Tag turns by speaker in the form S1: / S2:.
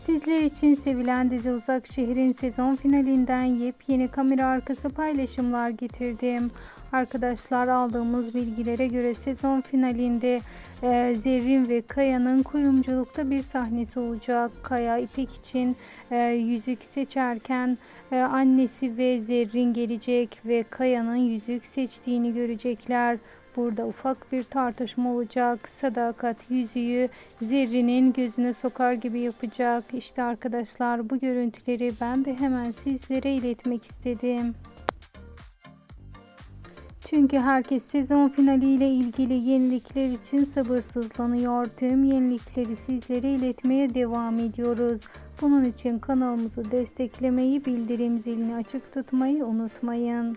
S1: Sizler için sevilen dizi Uzak Şehir'in sezon finalinden yepyeni kamera arkası paylaşımlar getirdim. Arkadaşlar aldığımız bilgilere göre sezon finalinde e, Zerrin ve Kaya'nın kuyumculukta bir sahnesi olacak. Kaya İpek için e, yüzük seçerken e, annesi ve Zerrin gelecek ve Kaya'nın yüzük seçtiğini görecekler. Burada ufak bir tartışma olacak. Sadakat yüzüğü Zerrin'in gözüne sokar gibi yapacak. İşte arkadaşlar bu görüntüleri ben de hemen sizlere iletmek istedim. Çünkü herkes sezon finaliyle ilgili yenilikler için sabırsızlanıyor. Tüm yenilikleri sizlere iletmeye devam ediyoruz. Bunun için kanalımızı desteklemeyi, bildirim zilini açık tutmayı unutmayın.